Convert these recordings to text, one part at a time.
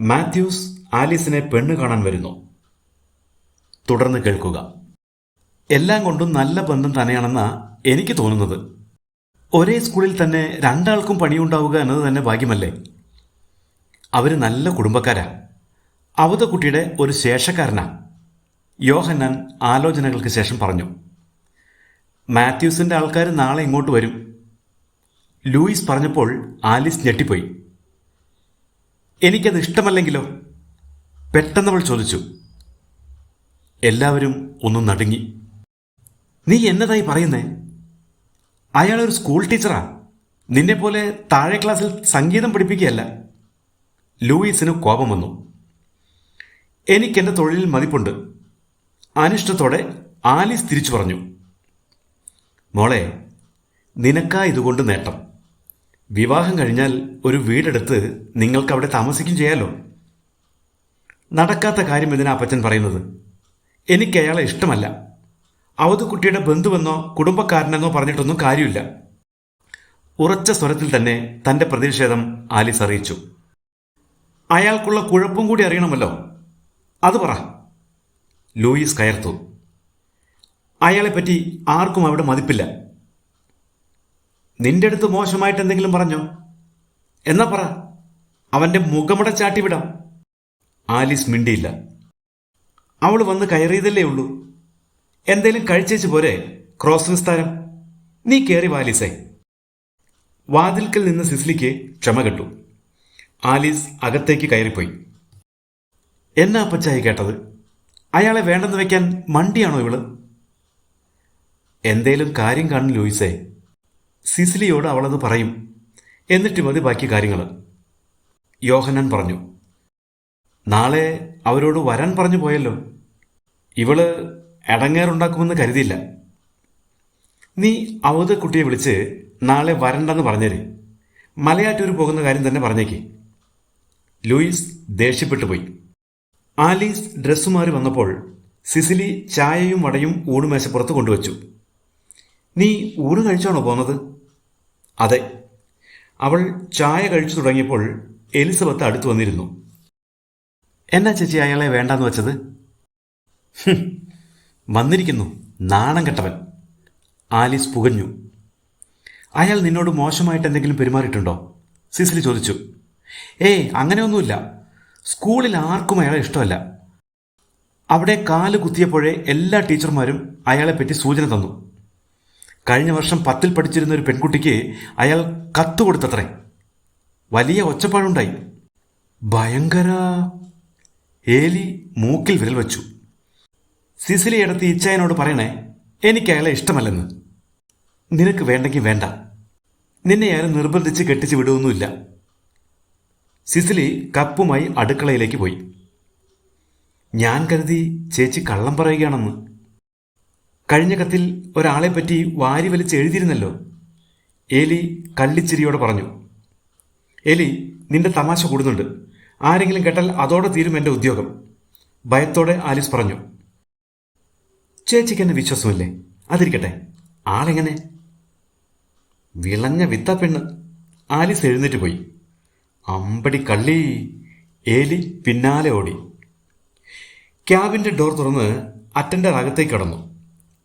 മാത്യൂസ് ആലീസിനെ പെണ്ണ് കാണാൻ വരുന്നു. തുടർന്ന് കേൾക്കുക. എല്ലാം കൊണ്ടും നല്ല ബന്ധം തന്നെയാണെന്നാ എനിക്ക് തോന്നുന്നത്. ഒരേ സ്കൂളിൽ തന്നെ രണ്ടാൾക്കും പണിയുണ്ടാവുക എന്നത് തന്നെ ഭാഗ്യമല്ലേ? അവർ നല്ല കുടുംബക്കാരാ. അവതക്കുട്ടിയുടെ ഒരു ശേഷക്കാരനാ. യോഹന്നാൻ ആലോചനകൾക്ക് ശേഷം പറഞ്ഞു. മാത്യൂസിന്റെ ആൾക്കാർ നാളെ ഇങ്ങോട്ട് വരും. ലൂയിസ് പറഞ്ഞപ്പോൾ ആലിസ് ഞെട്ടിപ്പോയി. എനിക്കത് ഇഷ്ടമല്ലെങ്കിലോ? പെട്ടെന്നവൾ ചോദിച്ചു. എല്ലാവരും ഒന്ന് നടുങ്ങി. നീ എന്നതായി പറയുന്നേ? അയാളൊരു സ്കൂൾ ടീച്ചറാ. നിന്നെപ്പോലെ താഴെ ക്ലാസ്സിൽ സംഗീതം പഠിപ്പിക്കുകയല്ല. ലൂയിസിന് കോപം വന്നു. എനിക്കെന്റെ തൊഴിലിൽ മതിപ്പുണ്ട്. അനിഷ്ടത്തോടെ ആലീസ് തിരിച്ചു പറഞ്ഞു. മോളെ നിനക്കാ ഇതുകൊണ്ട് നേട്ടം. വിവാഹം കഴിഞ്ഞാൽ ഒരു വീടെടുത്ത് നിങ്ങൾക്ക് അവിടെ താമസിക്കും ചെയ്യാലോ? നടക്കാത്ത കാര്യം എന്തിനാ അപ്പച്ചൻ പറയുന്നത്? എനിക്ക് അയാളെ ഇഷ്ടമല്ല. അവധുകുട്ടിയുടെ ബന്ധുവെന്നോ കുടുംബക്കാരനെന്നോ പറഞ്ഞിട്ടൊന്നും കാര്യമില്ല. ഉറച്ച സ്വരത്തിൽ തന്നെ തന്റെ പ്രതിഷേധം ആലിസ് അറിയിച്ചു. അയാൾക്കുള്ള കുഴപ്പം കൂടി അറിയണമല്ലോ. അത് പറ. ലൂയിസ് കയർത്തു. അയാളെപ്പറ്റി ആർക്കും അവിടെ മതിപ്പില്ല. നിന്റെ അടുത്ത് മോശമായിട്ട് എന്തെങ്കിലും പറഞ്ഞോ? എന്നാ പറ. അവന്റെ മുഖമുട ചാട്ടിവിടാം ആലീസ് മിണ്ടിയില്ല. അവൾ വന്ന് കയറിയതല്ലേ ഉള്ളൂ. എന്തേലും കഴിച്ചേച്ച് പോരെ ക്രോസ് വിസ്താരം നീ കയറി വാലീസേ വാതിൽക്കൽ നിന്ന് സിസ്ലിക്ക് ക്ഷമ കിട്ടു. ആലീസ് അകത്തേക്ക് കയറിപ്പോയി. എന്നാ അപ്പച്ചായി കേട്ടത്? അയാളെ വേണ്ടെന്ന് വെക്കാൻ മണ്ടിയാണോ ഇവൾ? എന്തേലും കാര്യം കാണും ലൂയിസേ. സിസിലിയോട് അവളത് പറയും. എന്നിട്ട് മതി ബാക്കി കാര്യങ്ങൾ യോഹനൻ പറഞ്ഞു നാളെ അവരോട് വരാൻ പറഞ്ഞു പോയല്ലോ. ഇവൾ എടങ്ങേറുണ്ടാക്കുമെന്ന് കരുതിയില്ല. നീ അവധ കുട്ടിയെ വിളിച്ച് നാളെ വരണ്ടെന്ന് പറഞ്ഞേര്. മലയാറ്റൂർ പോകുന്ന കാര്യം തന്നെ പറഞ്ഞേക്ക്. ലൂയിസ് ദേഷ്യപ്പെട്ടു പോയി. ആലീസ് ഡ്രസ്സ് മാറി വന്നപ്പോൾ സിസിലി ചായയും വടയും ഊണുമേശപ്പുറത്ത് കൊണ്ടുവച്ചു. നീ ഊണ് കഴിച്ചാണോ പോന്നത്? അതെ. അവൾ ചായ കഴിച്ചു തുടങ്ങിയപ്പോൾ എലിസബത്ത് അടുത്തു വന്നിരുന്നു. എന്നാ ചേച്ചി അയാളെ വേണ്ടാന്ന് വെച്ചത്? വന്നിരിക്കുന്നു. നാണം കെട്ടവൻ. ആലിസ് പുകഞ്ഞു. അയാൾ നിന്നോട് മോശമായിട്ട് എന്തെങ്കിലും പെരുമാറിയിട്ടുണ്ടോ? സിസിലി ചോദിച്ചു. ഏയ് അങ്ങനെയൊന്നുമില്ല. സ്കൂളിൽ ആർക്കും അയാളെ ഇഷ്ടമല്ല. അവിടെ കാൽ കുത്തിയപ്പോഴേ എല്ലാ ടീച്ചർമാരും അയാളെപ്പറ്റി സൂചന തന്നു. കഴിഞ്ഞ വർഷം പത്തിൽ പഠിച്ചിരുന്ന ഒരു പെൺകുട്ടിക്ക് അയാൾ കത്ത് കൊടുത്തത്രേ. വലിയ ഒച്ചപ്പാടുണ്ടായി. ഭയങ്കര ഏലി മൂക്കിൽ വിരൽ വച്ചു. സിസിലി എടുത്ത് ഇച്ചായനോട് പറയണേ എനിക്ക് അയാളെ ഇഷ്ടമല്ലെന്ന്. നിനക്ക് വേണ്ടെങ്കിൽ വേണ്ട. നിന്നെ ആരും നിർബന്ധിച്ച് കെട്ടിച്ച് വിടുവൊന്നുമില്ല സിസിലി കപ്പുമായി അടുക്കളയിലേക്ക് പോയി. ഞാൻ കരുതി ചേച്ചി കള്ളം പറയുകയാണെന്ന്. കഴിഞ്ഞ കത്തിൽ ഒരാളെ പറ്റി വാരി വലിച്ച് എഴുതിയിരുന്നല്ലോ. ഏലി കള്ളിച്ചിരിയോടെ പറഞ്ഞു എലി നിന്റെ തമാശ കൂടുന്നുണ്ട്. ആരെങ്കിലും കേട്ടാൽ അതോടെ തീരും എന്റെ ഉദ്യോഗം. ഭയത്തോടെ ആലിസ് പറഞ്ഞു ചേച്ചിക്ക് എന്നെ വിശ്വാസമില്ലേ? അതിരിക്കട്ടെ. ആളെങ്ങനെ? വിളഞ്ഞ വിത്ത പെണ്ണ്. ആലിസ് എഴുന്നേറ്റ് പോയി. അമ്പടി കള്ളി. ഏലി പിന്നാലെ ഓടി. ക്യാബിന്റെ ഡോർ തുറന്ന് അറ്റൻഡർ അകത്തേക്ക് കടന്നു.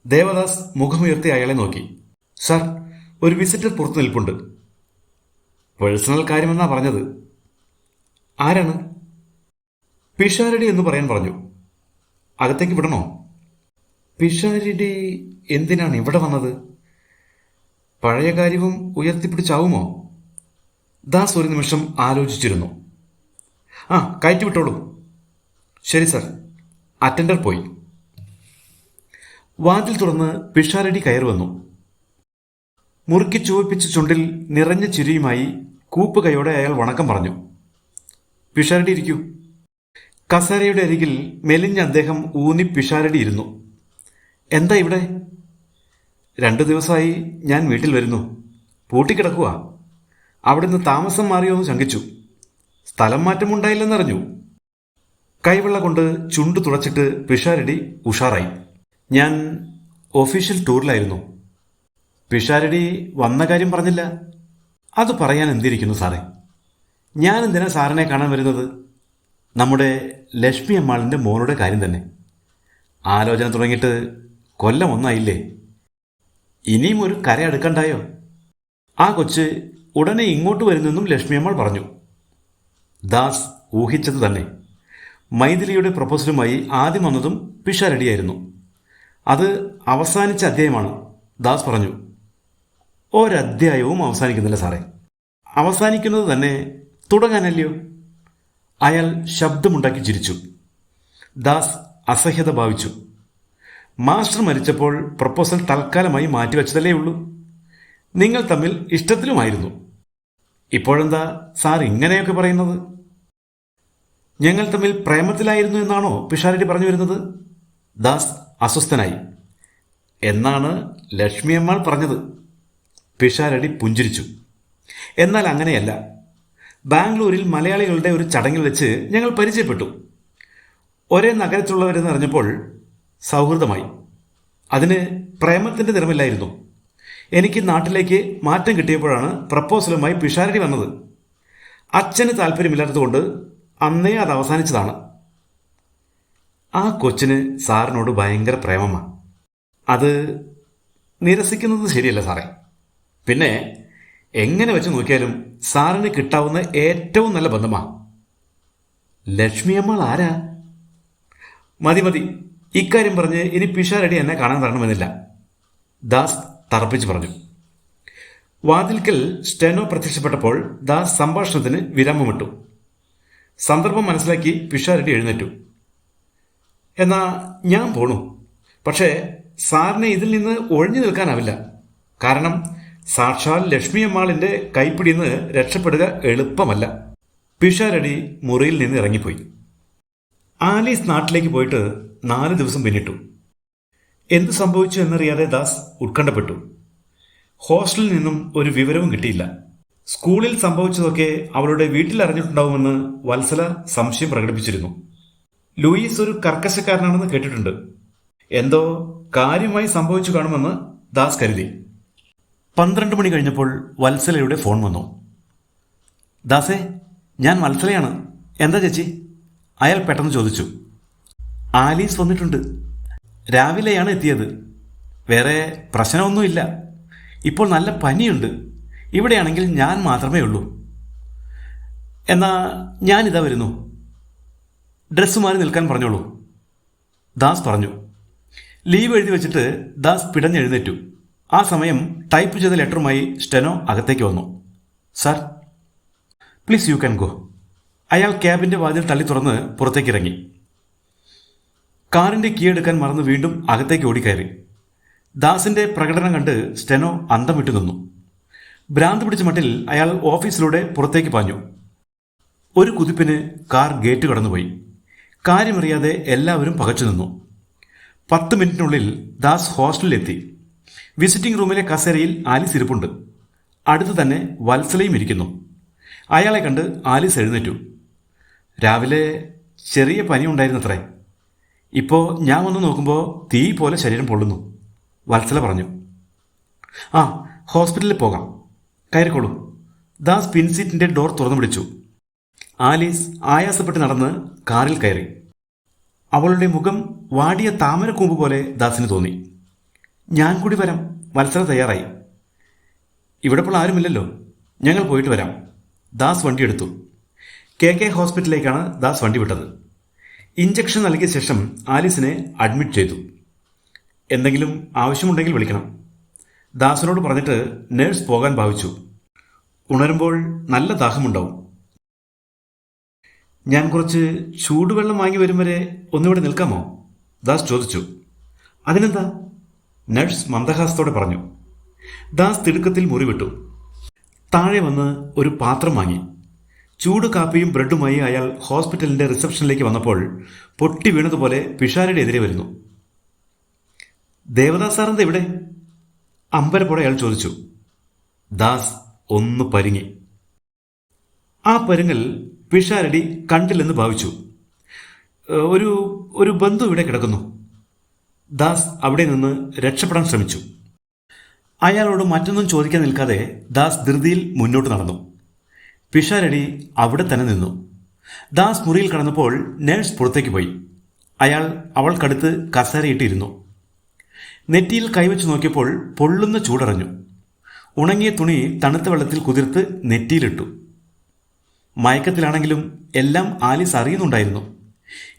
ദേവദാസ് മുഖമുയർത്തി അയാളെ നോക്കി. സാർ ഒരു വിസിറ്റർ പുറത്തു നിൽപ്പുണ്ട്. പേഴ്സണൽ കാര്യമെന്നാ പറഞ്ഞത്. ആരാണ്? പിഷാരടി എന്ന് പറയാൻ പറഞ്ഞു. അകത്തേക്ക് വിടണോ? പിഷാരടി എന്തിനാണ് ഇവിടെ വന്നത്? പഴയ കാര്യവും ഉയർത്തിപ്പിടിച്ചാവുമോ? ദാസ് ഒരു നിമിഷം ആലോചിച്ചിരുന്നു. ആ കയറ്റി വിട്ടോളൂ ശരി സർ. അറ്റൻഡർ പോയി. വാതിൽ തുറന്ന് പിഷാരടി കയറി വന്നു. മുറുക്കി ചുവപ്പിച്ച ചുണ്ടിൽ നിറഞ്ഞ ചിരിയുമായി കൂപ്പ് കൈയോടെ അയാൾ വണക്കം പറഞ്ഞു. പിഷാരടി ഇരിക്കൂ. കസേരയുടെ അരികിൽ മെലിഞ്ഞ അദ്ദേഹം ഊന്നി പിഷാരടി ഇരുന്നു. എന്താ ഇവിടെ? രണ്ടു ദിവസമായി ഞാൻ വീട്ടിൽ വരുന്നു. പൂട്ടിക്കിടക്കുക അവിടുന്ന് താമസം മാറിയോ എന്ന് ശങ്കിച്ചു. സ്ഥലം മാറ്റം ഉണ്ടായില്ലെന്നറിഞ്ഞു. കൈവെള്ള കൊണ്ട് ചുണ്ടു തുടച്ചിട്ട് പിഷാരടി ഉഷാറായി. ഞാൻ ഒഫീഷ്യൽ ടൂറിലായിരുന്നു പിഷാരടി വന്ന കാര്യം പറഞ്ഞില്ല. അത് പറയാൻ എന്തിരിക്കുന്നു സാറേ? ഞാൻ എന്തിനാ സാറിനെ കാണാൻ വരുന്നത്? നമ്മുടെ ലക്ഷ്മി അമ്മാളിന്റെ മോനുടെ കാര്യം തന്നെ. ആലോചന തുടങ്ങിയിട്ട് കൊല്ലം ഒന്നായില്ലേ? ഇനിയും ഒരു കര അടുക്കണ്ടായോ? ആ കൊച്ച് ഉടനെ ഇങ്ങോട്ട് വരുന്നെന്നും ലക്ഷ്മി അമ്മാൾ പറഞ്ഞു. ദാസ് ഊഹിച്ചത് തന്നെ. മൈഥിലിയുടെ പ്രപ്പോസലുമായി ആദ്യം വന്നതും പിഷാരടിയായിരുന്നു. അത് അവസാനിച്ച അധ്യായമാണ്. ദാസ് പറഞ്ഞു ഒരധ്യായവും അവസാനിക്കുന്നില്ല സാറേ. അവസാനിക്കുന്നത് തന്നെ തുടങ്ങാനല്ലയോ അയാൾ ശബ്ദമുണ്ടാക്കി ചിരിച്ചു. ദാസ് അസഹ്യത ഭാവിച്ചു. മാസ്റ്റർ മരിച്ചപ്പോൾ പ്രപ്പോസൽ തൽക്കാലമായി മാറ്റിവെച്ചതല്ലേ ഉള്ളൂ. നിങ്ങൾ തമ്മിൽ ഇഷ്ടത്തിലുമായിരുന്നു. ഇപ്പോഴെന്താ സാർ ഇങ്ങനെയൊക്കെ പറയുന്നത്? ഞങ്ങൾ തമ്മിൽ പ്രേമത്തിലായിരുന്നു എന്നാണോ പിഷാരടി പറഞ്ഞു വരുന്നത്? ദാസ് അസ്വസ്ഥനായി. എന്നാണ് ലക്ഷ്മിയമ്മാൾ പറഞ്ഞത്. പിഷാരടി പുഞ്ചിരിച്ചു. എന്നാൽ അങ്ങനെയല്ല. ബാംഗ്ലൂരിൽ മലയാളികളുടെ ഒരു ചടങ്ങിൽ വെച്ച് ഞങ്ങൾ പരിചയപ്പെട്ടു. ഒരേ നഗരത്തിലുള്ളവരെന്ന് അറിഞ്ഞപ്പോൾ സൗഹൃദമായി. അതിന് പ്രേമത്തിന്റെ നിറമില്ലായിരുന്നു. എനിക്ക് നാട്ടിലേക്ക് മാറ്റം കിട്ടിയപ്പോഴാണ് പ്രപ്പോസലുമായി പിഷാരടി വന്നത്. അച്ഛന് താല്പര്യമില്ലാത്തതുകൊണ്ട് അന്നേ അത് അവസാനിച്ചതാണ്. ആ കൊച്ചിന് സാറിനോട് ഭയങ്കര പ്രേമമാണ് അത് നിരസിക്കുന്നത് ശരിയല്ല സാറേ. പിന്നെ എങ്ങനെ വെച്ച് നോക്കിയാലും സാറിന് കിട്ടാവുന്ന ഏറ്റവും നല്ല ബന്ധമാ. ലക്ഷ്മി അമ്മ ആരാ? മതി മതി. ഇക്കാര്യം പറഞ്ഞ് ഇനി പിഷാരടി എന്നെ കാണാൻ തരണമെന്നില്ല ദാസ് തറപ്പിച്ച് പറഞ്ഞു. വാതിൽക്കൽ സ്റ്റെനോ പ്രത്യക്ഷപ്പെട്ടപ്പോൾ ദാസ് സംഭാഷണത്തിന് വിരാമമിട്ടു. സന്ദർഭം മനസ്സിലാക്കി പിഷാരടി എഴുന്നേറ്റു. എന്നാ ഞാൻ പോണു. പക്ഷേ സാറിനെ ഇതിൽ നിന്ന് ഒഴിഞ്ഞു നിൽക്കാനാവില്ല. കാരണം സാക്ഷാൽ ലക്ഷ്മി അമ്മാളിന്റെ കൈപ്പിടിയിൽ നിന്ന് രക്ഷപ്പെടുക എളുപ്പമല്ല. പിഷാരടി മുറിയിൽ നിന്ന് ഇറങ്ങിപ്പോയി. ആലീസ് നാട്ടിലേക്ക് പോയിട്ട് നാല് ദിവസം പിന്നിട്ടു. എന്തു സംഭവിച്ചു എന്നറിയാതെ ദാസ് ഉത്കണ്ഠപ്പെട്ടു. ഹോസ്റ്റലിൽ നിന്നും ഒരു വിവരവും കിട്ടിയില്ല. സ്കൂളിൽ സംഭവിച്ചതൊക്കെ അവളുടെ വീട്ടിൽ അറിഞ്ഞിട്ടുണ്ടാവുമെന്ന് വത്സല സംശയം പ്രകടിപ്പിച്ചിരുന്നു. ലൂയിസ് ഒരു കർക്കശക്കാരനാണെന്ന് കേട്ടിട്ടുണ്ട്. എന്തോ കാര്യമായി സംഭവിച്ചു കാണുമെന്ന് ദാസ് കരുതി. പന്ത്രണ്ട് മണി കഴിഞ്ഞപ്പോൾ വത്സലയുടെ ഫോൺ വന്നു. ദാസേ ഞാൻ വത്സലയാണ്. എന്താ ചേച്ചി? അയാൾ പെട്ടെന്ന് ചോദിച്ചു. ആലീസ് വന്നിട്ടുണ്ട്. രാവിലെയാണ് എത്തിയത്. വേറെ പ്രശ്നമൊന്നുമില്ല. ഇപ്പോൾ നല്ല പനിയുണ്ട്. ഇവിടെയാണെങ്കിൽ ഞാൻ മാത്രമേ ഉള്ളൂ. എന്നാ ഞാനിതാ വരുന്നു. ഡ്രസ്സ് മാറി നിൽക്കാൻ പറഞ്ഞോളൂ. ദാസ് പറഞ്ഞു. ലീവ് എഴുതി വെച്ചിട്ട് ദാസ് പിടഞ്ഞെഴുന്നേറ്റു ആ സമയം ടൈപ്പ് ചെയ്ത ലെറ്ററുമായി സ്റ്റെനോ അകത്തേക്ക് വന്നു. Sir please you can go. അയാൾ ക്യാബിന്റെ വാതിൽ തള്ളി തുറന്ന് പുറത്തേക്ക് ഇറങ്ങി. കാറിന്റെ കീ എടുക്കാൻ മറന്ന് വീണ്ടും അകത്തേക്ക് ഓടിക്കയറി. ദാസിന്റെ പ്രകടനം കണ്ട് സ്റ്റെനോ അന്തം വിട്ടു നിന്നു. ഭ്രാന്ത് പിടിച്ച മട്ടിൽ അയാൾ ഓഫീസിലൂടെ പുറത്തേക്ക് പാഞ്ഞു. ഒരു കുതിപ്പിന് കാർ ഗേറ്റ് കടന്നുപോയി. കാര്യമറിയാതെ എല്ലാവരും പകച്ചു നിന്നു. പത്ത് മിനിറ്റിനുള്ളിൽ ദാസ് ഹോസ്റ്റലിലെത്തി. വിസിറ്റിംഗ് റൂമിലെ കസേരയിൽ ആലിസ് ഇരിപ്പുണ്ട്. അടുത്ത് തന്നെ വത്സലയും ഇരിക്കുന്നു. അയാളെ കണ്ട് ആലിസ് എഴുന്നേറ്റു. രാവിലെ ചെറിയ പനി ഉണ്ടായിരുന്നത്രേ. ഇപ്പോൾ ഞാൻ വന്ന് നോക്കുമ്പോൾ തീ പോലെ ശരീരം പൊള്ളുന്നു. വത്സല പറഞ്ഞു. ആ ഹോസ്പിറ്റലിൽ പോകാം. കയറിക്കോളൂ. ദാസ് പിൻസീറ്റിന്റെ ഡോർ തുറന്നു പിടിച്ചു ആലീസ് ആയാസപ്പെട്ട് നടന്ന് കാറിൽ കയറി. അവളുടെ മുഖം വാടിയ താമരക്കൂമ്പ് പോലെ ദാസിന് തോന്നി. ഞാൻ കൂടി വരാം. വത്സര തയ്യാറായി. ഇവിടെ ഇപ്പോൾ ആരുമില്ലല്ലോ. ഞങ്ങൾ പോയിട്ട് വരാം. ദാസ് വണ്ടി എടുത്തു. കെ കെ ഹോസ്പിറ്റലിലേക്കാണ് ദാസ് വണ്ടി വിട്ടത്. ഇഞ്ചക്ഷൻ നൽകിയ ശേഷം ആലീസിനെ അഡ്മിറ്റ് ചെയ്തു. എന്തെങ്കിലും ആവശ്യമുണ്ടെങ്കിൽ വിളിക്കണം. ദാസിനോട് പറഞ്ഞിട്ട് നേഴ്സ് പോകാൻ ഭാവിച്ചു. ഉണരുമ്പോൾ നല്ല ദാഹമുണ്ടാവും. ഞാൻ കുറച്ച് ചൂടുവെള്ളം വാങ്ങി വരും വരെ ഒന്നിവിടെ നിൽക്കാമോ? ദാസ് ചോദിച്ചു. അതിനെന്താ? നഴ്സ് മന്ദഹാസത്തോടെ പറഞ്ഞു. ദാസ് തിടുക്കത്തിൽ മുറിവിട്ടു. താഴെ വന്ന് ഒരു പാത്രം വാങ്ങി. ചൂട് കാപ്പിയും ബ്രെഡുമായി അയാൾ ഹോസ്പിറ്റലിന്റെ റിസപ്ഷനിലേക്ക് വന്നപ്പോൾ പൊട്ടി വീണതുപോലെ പിഷാരയുടെ എതിരെ വരുന്നു. ദേവദാസ് സാറെന്താ ഇവിടെ? അമ്പരപ്പോടെ അയാൾ ചോദിച്ചു. ദാസ് ഒന്ന് പരിങ്ങി. ആ പരുങ്ങൽ പിഷാരടി കണ്ടില്ലെന്ന് ഭാവിച്ചു. ഒരു ഒരു ബന്ധു ഇവിടെ കിടക്കുന്നു. ദാസ് അവിടെ നിന്ന് രക്ഷപ്പെടാൻ ശ്രമിച്ചു. അയാളോട് മറ്റൊന്നും ചോദിക്കാൻ നിൽക്കാതെ ദാസ് ധൃതിയിൽ മുന്നോട്ട് നടന്നു. പിഷാരടി അവിടെ തന്നെ നിന്നു. ദാസ് മുറിയിൽ കടന്നപ്പോൾ നേഴ്സ് പുറത്തേക്ക് പോയി. അയാൾ അവൾക്കടുത്ത് കസേരയിട്ടിരുന്നു. നെറ്റിയിൽ കൈവച്ച് നോക്കിയപ്പോൾ പൊള്ളുന്ന ചൂടറിഞ്ഞു. ഉണങ്ങിയ തുണി തണുത്ത വെള്ളത്തിൽ കുതിർത്ത് നെറ്റിയിലിട്ടു. മയക്കത്തിലാണെങ്കിലും എല്ലാം ആലിസ് അറിയുന്നുണ്ടായിരുന്നു.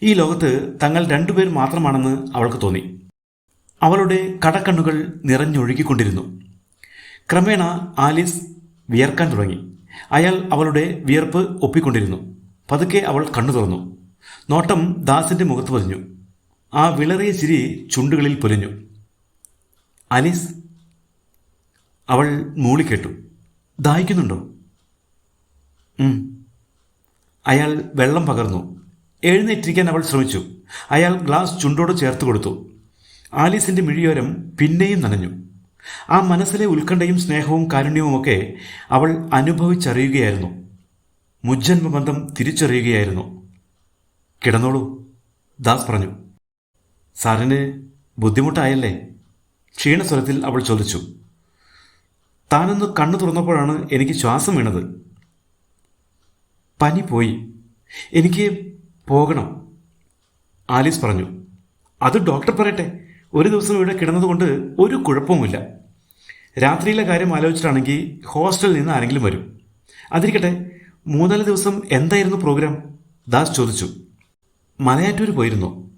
ഈ ലോകത്ത് തങ്ങൾ രണ്ടുപേർ മാത്രമാണെന്ന് അവൾക്ക് തോന്നി. അവളുടെ കടക്കണ്ണുകൾ നിറഞ്ഞൊഴുകിക്കൊണ്ടിരുന്നു. ക്രമേണ ആലിസ് വിയർക്കാൻ തുടങ്ങി. അയാൾ അവളുടെ വിയർപ്പ് ഒപ്പിക്കൊണ്ടിരുന്നു. പതുക്കെ അവൾ കണ്ണു തുറന്നു. നോട്ടം ദാസിന്റെ മുഖത്ത് പതിഞ്ഞു. ആ വിളറിയ ചിരി ചുണ്ടുകളിൽ പൊലിഞ്ഞു. ആലീസ് അവൾ മൂളിക്കേട്ടു. ദാഹിക്കുന്നുണ്ടോ. അയാൾ വെള്ളം പകർന്നു. എഴുന്നേറ്റിരിക്കാൻ അവൾ ശ്രമിച്ചു. അയാൾ ഗ്ലാസ് ചുണ്ടോട് ചേർത്ത് കൊടുത്തു. ആലീസിന്റെ മിഴിയോരം പിന്നെയും നനഞ്ഞു. ആ മനസ്സിലെ ഉത്കണ്ഠയും സ്നേഹവും കാരുണ്യവുമൊക്കെ അവൾ അനുഭവിച്ചറിയുകയായിരുന്നു. മുജ്ജന്മബന്ധം തിരിച്ചറിയുകയായിരുന്നു. കിടന്നോളൂ ദാസ് പറഞ്ഞു. സാറിന് ബുദ്ധിമുട്ടായല്ലേ? ക്ഷീണസ്വരത്തിൽ അവൾ ചോദിച്ചു. താനൊന്ന് കണ്ണു തുറന്നപ്പോഴാണ് എനിക്ക് ശ്വാസം വീണത്. പനി പോയി. എനിക്ക് പോകണം. ആലീസ് പറഞ്ഞു. അത് ഡോക്ടർ പറയട്ടെ. ഒരു ദിവസം ഇവിടെ കിടന്നതുകൊണ്ട് ഒരു കുഴപ്പവുമില്ല. രാത്രിയിലെ കാര്യം ആലോചിച്ചിട്ടാണെങ്കിൽ ഹോസ്റ്റലിൽ നിന്ന് ആരെങ്കിലും വരും. അതിരിക്കട്ടെ മൂന്നാൽ ദിവസം എന്തായിരുന്നു പ്രോഗ്രാം? ദാസ് ചോദിച്ചു. മലയാറ്റൂർ പോയിരുന്നു.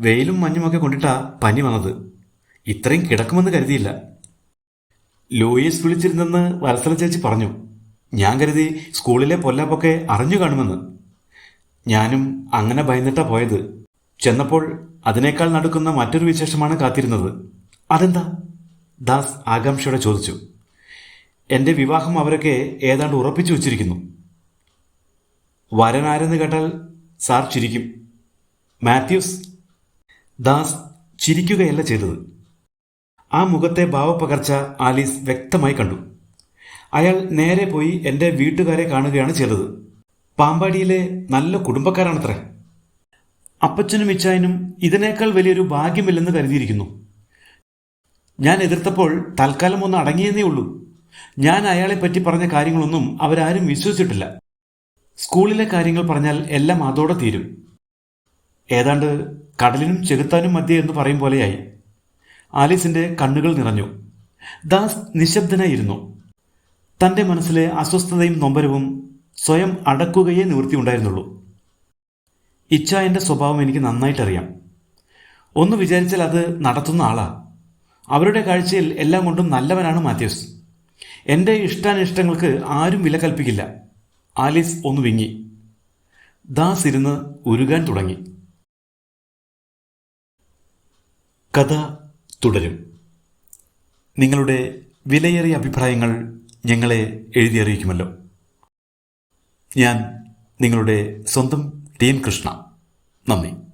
വെയിലും മഞ്ഞുമൊക്കെ കൊണ്ടിട്ടാ പനി വന്നത്. ഇത്രയും കിടക്കുമെന്ന് കരുതിയില്ല. ലൂയിസ് വിളിച്ചിരുന്നെന്ന് വത്സല ചേച്ചി പറഞ്ഞു. ഞാൻ കരുതി സ്കൂളിലെ പൊല്ലാപ്പൊക്കെ അറിഞ്ഞു കാണുമെന്ന്. ഞാനും അങ്ങനെ ഭയന്നിട്ടാ പോയത്. ചെന്നപ്പോൾ അതിനേക്കാൾ നടക്കുന്ന മറ്റൊരു വിശേഷമാണ് കാത്തിരുന്നത്. അതെന്താ? ദാസ് ആകാംക്ഷയോടെ ചോദിച്ചു. എന്റെ വിവാഹം അവരൊക്കെ ഏതാണ്ട് ഉറപ്പിച്ചു വച്ചിരിക്കുന്നു. വരനാരെന്ന് കേട്ടാൽ സാർ ചിരിക്കും. മാത്യൂസ്? ദാസ് ചിരിക്കുകയല്ല ചെയ്തത്. ആ മുഖത്തെ ഭാവപ്പകർച്ച ആലീസ് വ്യക്തമായി കണ്ടു. അയാൾ നേരെ പോയി എന്റെ വീട്ടുകാരെ കാണുകയാണ് ചെയ്തത്. പാമ്പാടിയിലെ നല്ല കുടുംബക്കാരാണത്രേ. അപ്പച്ചനും ഇച്ചായനും ഇതിനേക്കാൾ വലിയൊരു ഭാഗ്യമില്ലെന്ന് കരുതിയിരിക്കുന്നു. ഞാൻ എതിർത്തപ്പോൾ തൽക്കാലം ഒന്ന് അടങ്ങിയെന്നേ ഉള്ളൂ. ഞാൻ അയാളെ പറ്റി പറഞ്ഞ കാര്യങ്ങളൊന്നും അവരാരും വിശ്വസിച്ചിട്ടില്ല. സ്കൂളിലെ കാര്യങ്ങൾ പറഞ്ഞാൽ എല്ലാം അതോടെ തീരും. ഏതാണ്ട് കടലിനും ചെകുത്താനും മധ്യേ എന്ന് പറയും പോലെയായി. ആലീസിന്റെ കണ്ണുകൾ നിറഞ്ഞു. ദാസ് നിശബ്ദനായിരുന്നു. തന്റെ മനസ്സിലെ അസ്വസ്ഥതയും നൊമ്പരവും സ്വയം അടക്കുകയേ നിവൃത്തിയുണ്ടായിരുന്നുള്ളൂ. ഇച്ഛായന്റെ സ്വഭാവം എനിക്ക് നന്നായിട്ടറിയാം. ഒന്ന് വിചാരിച്ചാൽ അത് നടത്തുന്ന ആളാ. അവരുടെ കാഴ്ചയിൽ എല്ലാം കൊണ്ടും നല്ലവനാണ് മാത്യൂസ്. എന്റെ ഇഷ്ടാനിഷ്ടങ്ങൾക്ക് ആരും വില കൽപ്പിക്കില്ല. ആലീസ് ഒന്ന് വിങ്ങി. ദാസ് ഇരുന്ന് ഉരുകാൻ തുടങ്ങി. കഥ തുടരും. നിങ്ങളുടെ വിലയേറിയ അഭിപ്രായങ്ങൾ ഞങ്ങളെ എഴുതി അറിയിക്കുമല്ലോ ഞാൻ നിങ്ങളുടെ സ്വന്തം ടി എൻ കൃഷ്ണ. നന്ദി.